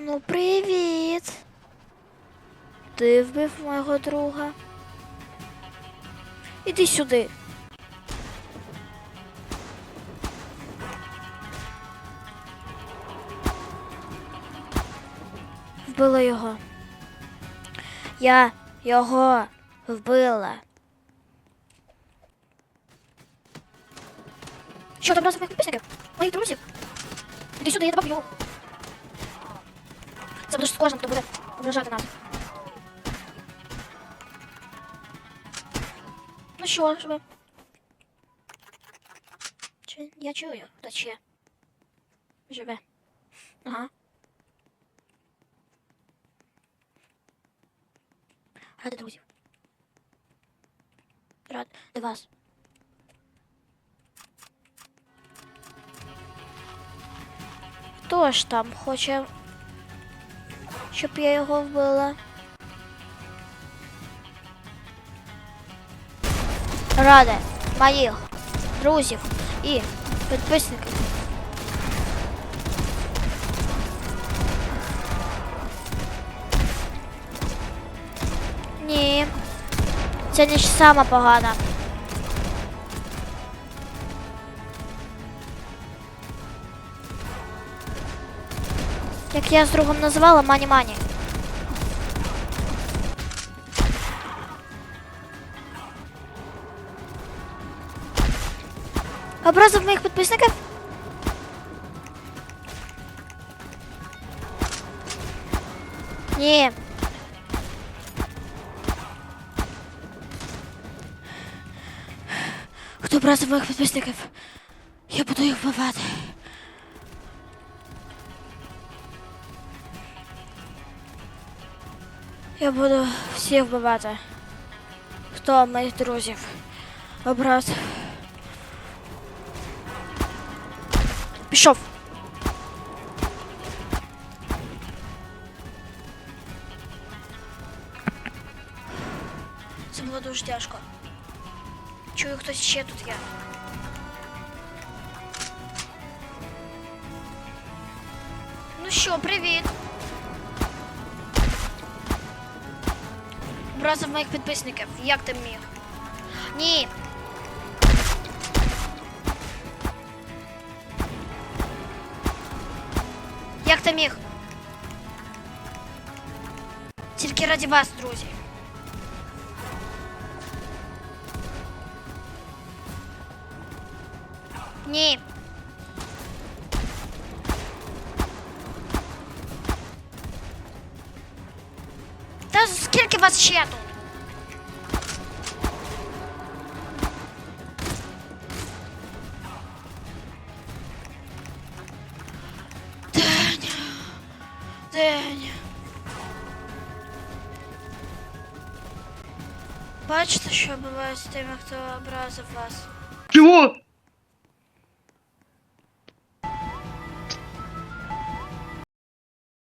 Ну, привіт. Ти вбив мого друга. Іди сюди. Вбила його. Я його вбила. Що, ти образив моїх підписників? Моїх друзів? Іди сюди, я тебе б'ю. Це будеш з кожним, хто буде ображати нас. Ну що ж ви? Чи я чую, хто ще живе. Ага. Ради друзів. Ради вас. Хто ж там хоче, щоб я його вбила? Ради моїх друзів і підписників. Ні. Це не сама погана. Як я з другом називала Мані-Мані. Образив моїх підписників? Ні. Хто образив моїх підписників? Я буду їх вбивати. Я буду всіх вбивати. Хто моїх друзів образив? Пішов. Це було дуже тяжко. Чую, хтось ще тут є. Ну що, привіт. Образив моїх підписників. Як ти міг? Ні. Як ти міг? Тільки раді вас, друзі. Ні. Скільки вас ще тут? День. День. Бачите, що буває з тими, хто образив вас? Чего?